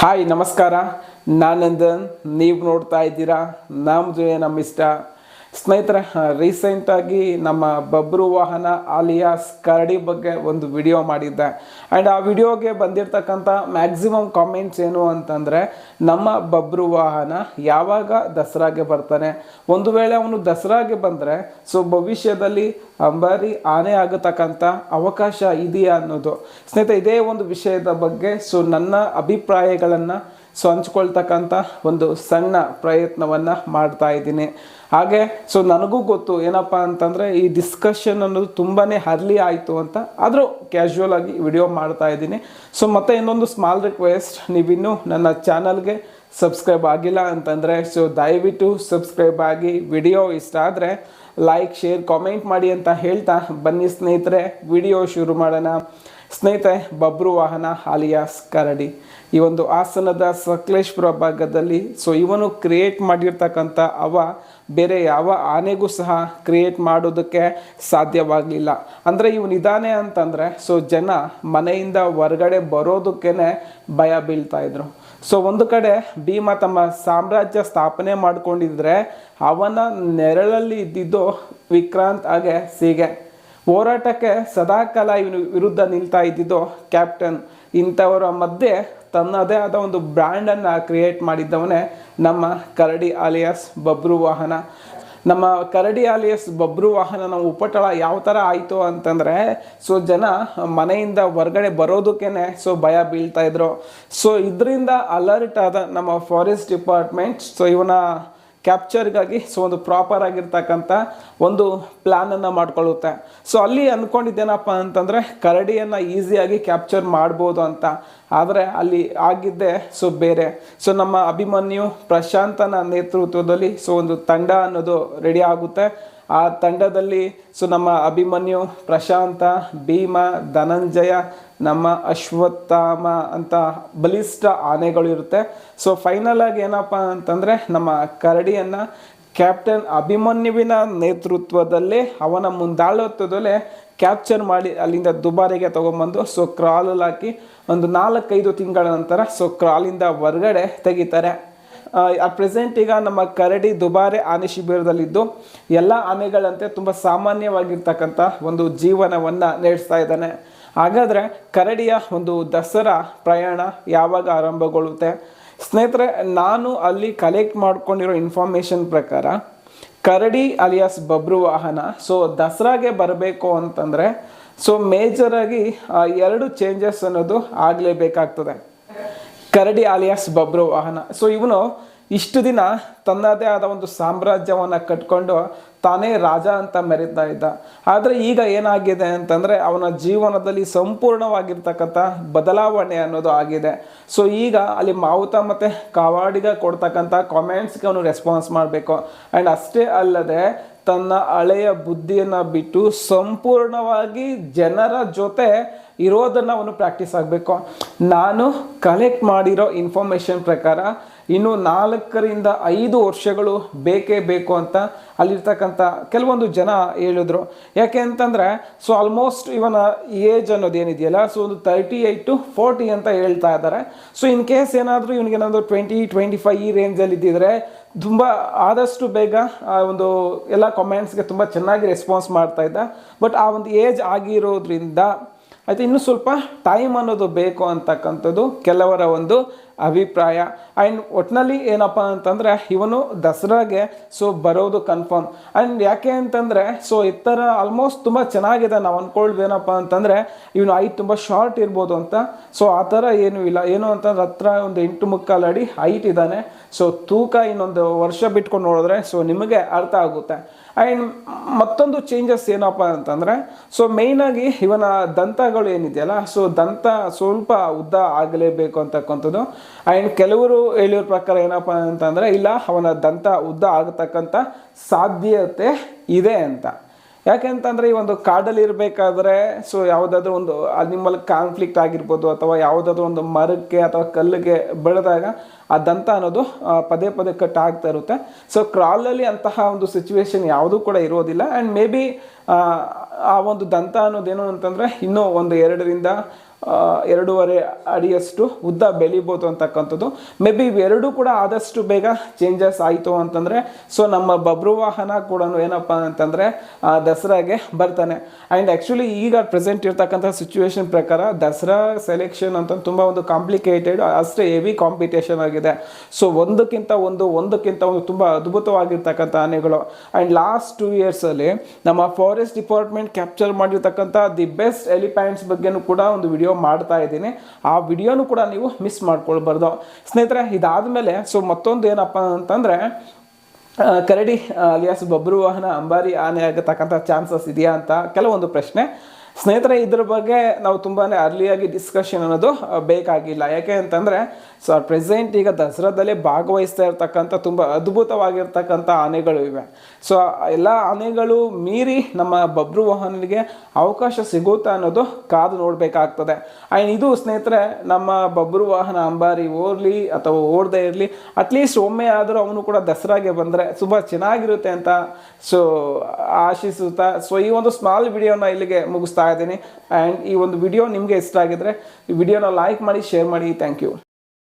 Hi ನಮಸ್ಕಾರ. ನಾನಂದನ್. ನೀವು ನೋಡ್ತಾ ಇದ್ದೀರಾ? ನಮ್ಮದು ನಮ್ಮ ಇಷ್ಟ ಸ್ನೇಹಿತರೆ ರೀಸೆಂಟಾಗಿ ನಮ್ಮ ಬಬ್ರು ವಾಹನ ಆಲಿಯಾಸ್ ಕರಡಿ ಬಗ್ಗೆ ಒಂದು ವಿಡಿಯೋ ಮಾಡಿದ್ದೆ. ಆ್ಯಂಡ್ ಆ ವಿಡಿಯೋಗೆ ಬಂದಿರತಕ್ಕಂಥ ಮ್ಯಾಕ್ಸಿಮಮ್ ಕಾಮೆಂಟ್ಸ್ ಏನು ಅಂತಂದರೆ, ನಮ್ಮ ಬಬ್ರು ವಾಹನ ಯಾವಾಗ ದಸರಾಗೆ ಬರ್ತಾನೆ? ಒಂದು ವೇಳೆ ಅವನು ದಸರಾಗೆ ಬಂದರೆ ಸೊ ಭವಿಷ್ಯದಲ್ಲಿ ಅಂಬಾರಿ ಆನೆ ಆಗತಕ್ಕಂಥ ಅವಕಾಶ ಇದೆಯಾ ಅನ್ನೋದು. ಸ್ನೇಹಿತರೆ, ಇದೇ ಒಂದು ವಿಷಯದ ಬಗ್ಗೆ ಸೊ ನನ್ನ ಅಭಿಪ್ರಾಯಗಳನ್ನು ಸೊ ಹಂಚ್ಕೊಳ್ತಕ್ಕಂಥ ಒಂದು ಸಣ್ಣ ಪ್ರಯತ್ನವನ್ನು ಮಾಡ್ತಾ ಇದ್ದೀನಿ. ಹಾಗೆ, ಸೊ ನನಗೂ ಗೊತ್ತು ಏನಪ್ಪ ಅಂತಂದರೆ ಈ ಡಿಸ್ಕಷನ್ ಅನ್ನೋದು ತುಂಬಾ ಹರ್ಲಿ ಆಯಿತು ಅಂತ, ಆದರೂ ಕ್ಯಾಶುವಲ್ ಆಗಿ ವಿಡಿಯೋ ಮಾಡ್ತಾ ಇದ್ದೀನಿ. ಸೊ ಮತ್ತೆ ಇನ್ನೊಂದು ಸ್ಮಾಲ್ ರಿಕ್ವೆಸ್ಟ್ ನೀವಿನ್ನೂ ನನ್ನ ಚಾನಲ್ಗೆ ಸಬ್ಸ್ಕ್ರೈಬ್ ಆಗಿಲ್ಲ ಅಂತಂದರೆ, ಸೊ ದಯವಿಟ್ಟು ಸಬ್ಸ್ಕ್ರೈಬ್ ಆಗಿ ವಿಡಿಯೋ ಇಷ್ಟ ಆದರೆ ಲೈಕ್ ಶೇರ್ ಕಾಮೆಂಟ್ ಮಾಡಿ ಅಂತ ಹೇಳ್ತಾ ಬನ್ನಿ ಸ್ನೇಹಿತರೆ. ವಿಡಿಯೋ ಶುರು ಮಾಡೋಣ. ಸ್ನೇಹಿತರೆ, ಬಬ್ರು ವಾಹನ ಆಲಿಯಾಸ್ ಕರಡಿ. ಈ ಒಂದು ಹಾಸನದ ಸಕಲೇಶ್ಪುರ ಭಾಗದಲ್ಲಿ ಸೊ ಇವನು ಕ್ರಿಯೇಟ್ ಮಾಡಿರ್ತಕ್ಕಂಥ ಅವ, ಬೇರೆ ಯಾವ ಆನೆಗೂ ಸಹ ಕ್ರಿಯೇಟ್ ಮಾಡೋದಕ್ಕೆ ಸಾಧ್ಯವಾಗಲಿಲ್ಲ. ಅಂದರೆ ಇವನಿದ್ದಾನೆ ಅಂತಂದರೆ ಸೊ ಜನ ಮನೆಯಿಂದ ಹೊರಗಡೆ ಬರೋದಕ್ಕೇ ಭಯ ಬೀಳ್ತಾ ಇದ್ರು. ಸೊ ಒಂದು ಕಡೆ ಭೀಮ ತಮ್ಮ ಸಾಮ್ರಾಜ್ಯ ಸ್ಥಾಪನೆ ಮಾಡಿಕೊಂಡಿದ್ರೆ, ಅವನ ನೆರಳಲ್ಲಿ ಇದ್ದಿದ್ದು ವಿಕ್ರಾಂತ್ ಹಾಗೆ ಸೀಗೆ. ಹೋರಾಟಕ್ಕೆ ಸದಾಕಾಲ ಇವನು ವಿರುದ್ಧ ನಿಲ್ತಾ ಇದ್ದಿದ್ದು ಕ್ಯಾಪ್ಟನ್. ಇಂಥವರ ಮಧ್ಯೆ ತನ್ನದೇ ಆದ ಒಂದು ಬ್ರ್ಯಾಂಡನ್ನು ಕ್ರಿಯೇಟ್ ಮಾಡಿದ್ದವನೇ ನಮ್ಮ ಕರಡಿ ಆಲಿಯಾಸ್ ಬಬ್ರು ವಾಹನ. ನಮ್ಮ ಕರಡಿ ಆಲಿಯಸ್ ಬಬ್ರು ನಮ್ಮ ಉಪಟಳ ಯಾವ ಥರ ಆಯಿತು ಅಂತಂದರೆ ಸೊ ಜನ ಮನೆಯಿಂದ ಹೊರಗಡೆ ಬರೋದಕ್ಕೇ ಸೊ ಭಯ ಬೀಳ್ತಾಯಿದ್ರು ಸೊ ಇದರಿಂದ ಅಲರ್ಟ್ ಆದ ನಮ್ಮ ಫಾರೆಸ್ಟ್ ಡಿಪಾರ್ಟ್ಮೆಂಟ್ ಸೊ ಇವನ ಕ್ಯಾಪ್ಚರ್ಗಾಗಿ ಸೊ ಒಂದು ಪ್ರಾಪರ್ ಆಗಿರ್ತಕ್ಕಂಥ ಒಂದು ಪ್ಲ್ಯಾನನ್ನು ಮಾಡ್ಕೊಳ್ಳುತ್ತೆ. ಸೊ ಅಲ್ಲಿ ಅಂದ್ಕೊಂಡಿದ್ದೇನಪ್ಪ ಅಂತಂದರೆ, ಕರಡಿಯನ್ನು ಈಸಿಯಾಗಿ ಕ್ಯಾಪ್ಚರ್ ಮಾಡ್ಬೋದು ಅಂತ. ಆದರೆ, ಅಲ್ಲಿ ಆಗಿದ್ದೆ ಸೊ ಬೇರೆ. ಸೊ ನಮ್ಮ ಅಭಿಮನ್ಯು ಪ್ರಶಾಂತನ ನೇತೃತ್ವದಲ್ಲಿ ಸೊ ಒಂದು ತಂಡ ಅನ್ನೋದು ರೆಡಿ ಆಗುತ್ತೆ. ಆ ತಂಡದಲ್ಲಿ ಸೊ ನಮ್ಮ ಅಭಿಮನ್ಯು, ಪ್ರಶಾಂತ, ಭೀಮ, ಧನಂಜಯ, ನಮ್ಮ ಅಶ್ವತ್ಥಾಮ ಅಂತ ಬಲಿಷ್ಠ ಆನೆಗಳು ಇರುತ್ತೆ. ಸೊ ಫೈನಲ್ ಆಗಿ ಏನಪ್ಪ ಅಂತಂದರೆ ನಮ್ಮ ಕರಡಿಯನ್ನು ಕ್ಯಾಪ್ಟನ್ ಅಭಿಮನ್ಯುವಿನ ನೇತೃತ್ವದಲ್ಲಿ ಅವನ ಮುಂದಾಳತ್ವದಲ್ಲೇ ಕ್ಯಾಪ್ಚರ್ ಮಾಡಿ ಅಲ್ಲಿಂದ ದುಬಾರಿಗೆ ತೊಗೊಂಬಂದು ಸೊ ಕ್ರಾಲಲ್ಲಿ ಹಾಕಿ ಒಂದು ನಾಲ್ಕೈದು ತಿಂಗಳ ನಂತರ ಸೊ ಕ್ರಾಲಿಂದ ಹೊರಗಡೆ ತೆಗಿತಾರೆ. ಪ್ರೆಸೆಂಟ್ ಈಗ ನಮ್ಮ ಕರಡಿ ದುಬಾರೆ ಆನೆ ಶಿಬಿರದಲ್ಲಿದ್ದು ಎಲ್ಲ ಆನೆಗಳಂತೆ ತುಂಬ ಸಾಮಾನ್ಯವಾಗಿರ್ತಕ್ಕಂಥ ಒಂದು ಜೀವನವನ್ನು ನಡೆಸ್ತಾ ಇದ್ದಾನೆ. ಹಾಗಾದರೆ ಕರಡಿಯ ಒಂದು ದಸರಾ ಪ್ರಯಾಣ ಯಾವಾಗ ಆರಂಭಗೊಳ್ಳುತ್ತೆ? ಸ್ನೇಹಿತರೆ, ನಾನು ಅಲ್ಲಿ ಕಲೆಕ್ಟ್ ಮಾಡ್ಕೊಂಡಿರೋ ಇನ್ಫಾರ್ಮೇಷನ್ ಪ್ರಕಾರ ಕರಡಿ ಅಲಿಯಾಸ್ ಬಬ್ರು ವಾಹನ ಸೊ ದಸರಾಗೆ ಬರಬೇಕು ಅಂತಂದರೆ ಸೊ ಮೇಜರಾಗಿ ಎರಡು ಚೇಂಜಸ್ ಅನ್ನೋದು ಆಗಲೇಬೇಕಾಗ್ತದೆ. ಕರಡಿ ಆಲಿಯಾಸ್ ಬಬ್ರು ವಾಹನ. ಸೊ ಇವನು ಇಷ್ಟು ದಿನ ತನ್ನದೇ ಆದ ಒಂದು ಸಾಮ್ರಾಜ್ಯವನ್ನು ಕಟ್ಕೊಂಡು ತಾನೇ ರಾಜ ಅಂತ ಮೆರೀತಾ ಇದ್ದ. ಆದರೆ ಈಗ ಏನಾಗಿದೆ ಅಂತಂದರೆ ಅವನ ಜೀವನದಲ್ಲಿ ಸಂಪೂರ್ಣವಾಗಿರ್ತಕ್ಕಂಥ ಬದಲಾವಣೆ ಅನ್ನೋದು ಆಗಿದೆ. ಸೊ ಈಗ ಅಲ್ಲಿ ಮಾವುತ ಮತ್ತು ಕಾವಾಡಿಗ ಕೊಡ್ತಕ್ಕಂಥ ಕಾಮೆಂಟ್ಸ್ಗೆ ಅವನು ರೆಸ್ಪಾನ್ಸ್ ಮಾಡಬೇಕು. ಆ್ಯಂಡ್ ಅಷ್ಟೇ ಅಲ್ಲದೆ ತನ್ನ ಹಳೆಯ ಬುದ್ಧಿಯನ್ನು ಬಿಟ್ಟು ಸಂಪೂರ್ಣವಾಗಿ ಜನರ ಜೊತೆ ಇರೋದನ್ನು ಅವನು ಪ್ರಾಕ್ಟೀಸ್ ಆಗಬೇಕು. ನಾನು ಕಲೆಕ್ಟ್ ಮಾಡಿರೋ ಇನ್ಫಾರ್ಮೇಷನ್ ಪ್ರಕಾರ ಇನ್ನು ನಾಲ್ಕರಿಂದ ಐದು ವರ್ಷಗಳು ಬೇಕೇ ಬೇಕು ಅಂತ ಅಲ್ಲಿರ್ತಕ್ಕಂಥ ಕೆಲವೊಂದು ಜನ ಹೇಳಿದ್ರು. ಯಾಕೆ ಅಂತಂದರೆ ಸೊ ಆಲ್ಮೋಸ್ಟ್ ಇವನ ಏಜ್ ಅನ್ನೋದು ಏನಿದೆಯಲ್ಲ ಸೊ ಒಂದು ತರ್ಟಿ ಏಯ್ಟ್ ಟು ಫೋರ್ಟಿ ಅಂತ ಹೇಳ್ತಾ ಇದ್ದಾರೆ. ಸೊ ಇನ್ ಕೇಸ್ ಏನಾದರೂ ಇವನಿಗೇನಾದರೂ ಟ್ವೆಂಟಿ ಟ್ವೆಂಟಿ ಫೈವ್ ಈ ರೇಂಜಲ್ಲಿ ಇದ್ದಿದ್ರೆ ತುಂಬ ಆದಷ್ಟು ಬೇಗ ಆ ಒಂದು ಎಲ್ಲ ಕಮೆಂಟ್ಸ್ಗೆ ತುಂಬ ಚೆನ್ನಾಗಿ ರೆಸ್ಪಾನ್ಸ್ ಮಾಡ್ತಾ ಇದ್ದ. ಬಟ್ ಆ ಒಂದು ಏಜ್ ಆಗಿರೋದ್ರಿಂದ ಆಯ್ತು ಇನ್ನೂ ಸ್ವಲ್ಪ ಟೈಮ್ ಅನ್ನೋದು ಬೇಕು ಅಂತಕ್ಕಂಥದ್ದು ಕೆಲವರ ಒಂದು ಅಭಿಪ್ರಾಯ. ಆ್ಯಂಡ್ ಒಟ್ಟಿನಲ್ಲಿ ಏನಪ್ಪ ಅಂತಂದರೆ, ಇವನು ದಸರಾಗೆ ಸೊ ಬರೋದು ಕನ್ಫರ್ಮ್ ಆ್ಯಂಡ್ ಯಾಕೆ ಅಂತಂದರೆ ಸೊ ಈ ಥರ ಆಲ್ಮೋಸ್ಟ್ ತುಂಬ ಚೆನ್ನಾಗಿದೆ. ನಾವು ಅಂದ್ಕೊಳ್ದೇನಪ್ಪ ಅಂತಂದರೆ, ಇವನು ಐಟ್ ತುಂಬ ಶಾರ್ಟ್ ಇರ್ಬೋದು ಅಂತ. ಸೊ ಆ ಥರ ಏನೂ ಇಲ್ಲ. ಏನು ಅಂತಂದ್ರೆ, ಹತ್ರ ಒಂದು ಎಂಟು ಮುಕ್ಕಾಲು ಅಡಿ ಹೈಟ್ ಇದ್ದಾನೆ. ಸೊ ತೂಕ ಇನ್ನೊಂದು ವರ್ಷ ಬಿಟ್ಕೊಂಡು ನೋಡಿದ್ರೆ ಸೊ ನಿಮಗೆ ಅರ್ಥ ಆಗುತ್ತೆ. ಆ್ಯಂಡ್ ಮತ್ತೊಂದು ಚೇಂಜಸ್ ಏನಪ್ಪ ಅಂತಂದರೆ ಸೊ ಮೇಯ್ನಾಗಿ ಇವನ ದಂತಗಳು ಏನಿದೆಯಲ್ಲ ಸೊ ದಂತ ಸ್ವಲ್ಪ ಉದ್ದ ಆಗಲೇಬೇಕು ಅಂತಕ್ಕಂಥದ್ದು. ಆ್ಯಂಡ್ ಕೆಲವರು ಹೇಳಿರೋ ಪ್ರಕಾರ ಏನಪ್ಪ ಅಂತಂದರೆ, ಇಲ್ಲ, ಅವನ ದಂತ ಉದ್ದ ಆಗತಕ್ಕಂಥ ಸಾಧ್ಯತೆ ಇದೆ ಅಂತ. ಯಾಕೆಂತಂದರೆ ಈ ಒಂದು ಕಾಡಲ್ಲಿ ಇರಬೇಕಾದ್ರೆ ಸೊ ಯಾವುದಾದ್ರೂ ಒಂದು ಅನಿಮಲ್ ಕಾನ್ಫ್ಲಿಕ್ಟ್ ಆಗಿರ್ಬೋದು, ಅಥವಾ ಯಾವುದಾದ್ರೂ ಒಂದು ಮರಕ್ಕೆ ಅಥವಾ ಕಲ್ಲಿಗೆ ಬೆಳೆದಾಗ ಆ ದಂತ ಅನ್ನೋದು ಪದೇ ಪದೇ ಕಟ್ ಆಗ್ತಾ ಇರುತ್ತೆ ಸೊ ಕ್ರಾಲಲ್ಲಿ ಅಂತಹ ಒಂದು ಸಿಚುವೇಶನ್ ಯಾವುದೂ ಕೂಡ ಇರೋದಿಲ್ಲ. ಆ್ಯಂಡ್ ಮೇ ಬಿ ಆ ಒಂದು ದಂತ ಅನ್ನೋದೇನು ಅಂತಂದರೆ, ಇನ್ನೂ ಒಂದು ಎರಡರಿಂದ ಎರಡೂವರೆ ಅಡಿಯಷ್ಟು ಉದ್ದ ಬೆಳಿಬೋದು ಅಂತಕ್ಕಂಥದ್ದು. ಮೇ ಬಿ ಇವೆರಡೂ ಕೂಡ ಆದಷ್ಟು ಬೇಗ ಚೇಂಜಸ್ ಆಯಿತು ಅಂತಂದರೆ ಸೊ ನಮ್ಮ ಬಬ್ರು ವಾಹನ ಕೂಡ ಏನಪ್ಪ ಅಂತಂದರೆ ದಸರಾಗೆ ಬರ್ತಾನೆ. ಆ್ಯಂಡ್ ಆ್ಯಕ್ಚುಲಿ ಈಗ ಪ್ರೆಸೆಂಟ್ ಇರ್ತಕ್ಕಂಥ ಸಿಚುವೇಶನ್ ಪ್ರಕಾರ ದಸರಾ ಸೆಲೆಕ್ಷನ್ ಅಂತ ತುಂಬ ಒಂದು ಕಾಂಪ್ಲಿಕೇಟೆಡ್ ಅಷ್ಟೇ ಹೆವಿ ಕಾಂಪಿಟೇಷನ್ ಆಗಿದೆ. ಸೊ ಒಂದಕ್ಕಿಂತ ಒಂದು ಒಂದಕ್ಕಿಂತ ಒಂದು ತುಂಬ ಅದ್ಭುತವಾಗಿರ್ತಕ್ಕಂಥ ಆನೆಗಳು. ಆ್ಯಂಡ್ ಲಾಸ್ಟ್ ಟೂ ಇಯರ್ಸಲ್ಲಿ ನಮ್ಮ ಫಾರೆಸ್ಟ್ ಡಿಪಾರ್ಟ್ಮೆಂಟ್ ಕ್ಯಾಪ್ಚರ್ ಮಾಡಿರ್ತಕ್ಕಂಥ ದಿ ಬೆಸ್ಟ್ ಎಲಿಫ್ಯಾಂಟ್ಸ್ ಬಗ್ಗೆನೂ ಕೂಡ ಒಂದು ವಿಡಿಯೋ ಮಾಡ್ತಾ ಇದ್ದೀನಿ. ಆ ವಿಡಿಯೋನು ಕೂಡ ನೀವು ಮಿಸ್ ಮಾಡ್ಕೊಳ್ಬಾರ್ದು. ಸ್ನೇಹಿತರೆ ಇದಾದ ಮೇಲೆ ಸೊ ಮತ್ತೊಂದು ಏನಪ್ಪ ಅಂತಂದರೆ ಕರಡಿ ಅಲಿಯಾಸ್ ಬಬ್ರು ವಾಹನ ಅಂಬಾರಿ ಆನೆ ಆಗತಕ್ಕಂಥ ಚಾನ್ಸಸ್ ಇದೆಯಾ ಅಂತ ಕೆಲವೊಂದು ಪ್ರಶ್ನೆ. ಸ್ನೇಹಿತರೆ, ಇದ್ರ ಬಗ್ಗೆ ನಾವು ತುಂಬಾ ಅರ್ಲಿಯಾಗಿ ಡಿಸ್ಕಷನ್ ಅನ್ನೋದು ಬೇಕಾಗಿಲ್ಲ. ಯಾಕೆ ಅಂತಂದರೆ ಸೊ ಪ್ರೆಸೆಂಟ್ ಈಗ ದಸರಾದಲ್ಲಿ ಭಾಗವಹಿಸ್ತಾ ಇರ್ತಕ್ಕಂಥ, ತುಂಬ ಅದ್ಭುತವಾಗಿರ್ತಕ್ಕಂಥ ಆನೆಗಳು ಇವೆ. ಸೊ ಎಲ್ಲ ಆನೆಗಳು ಮೀರಿ ನಮ್ಮ ಬಬ್ರು ವಾಹನಿಗೆ ಅವಕಾಶ ಸಿಗುತ್ತಾ ಅನ್ನೋದು ಕಾದು ನೋಡಬೇಕಾಗ್ತದೆ. ಆ್ಯಂಡ್ ಇದು, ಸ್ನೇಹಿತರೆ, ನಮ್ಮ ಬಬ್ರು ವಾಹನ ಅಂಬಾರಿ ಓರ್ಲಿ ಅಥವಾ ಓಡದೇ ಇರಲಿ ಅಟ್ಲೀಸ್ಟ್ ಒಮ್ಮೆ ಆದರೂ ಅವನು ಕೂಡ ದಸರಾಗೆ ಬಂದರೆ ತುಂಬ ಚೆನ್ನಾಗಿರುತ್ತೆ ಅಂತ ಸೊ ಆಶಿಸುತ್ತಾ ಸೊ ಈ ಒಂದು ಸ್ಮಾಲ್ ವಿಡಿಯೋನ ಇಲ್ಲಿಗೆ ಮುಗಿಸ್ತಾ ಇದ್ದೀನಿ. ಆ್ಯಂಡ್ ಈ ಒಂದು ವಿಡಿಯೋ ನಿಮಗೆ ಇಷ್ಟ ಆಗಿದ್ರೆ ಈ ವಿಡಿಯೋನ ಲೈಕ್ ಮಾಡಿ ಶೇರ್ ಮಾಡಿ. Thank you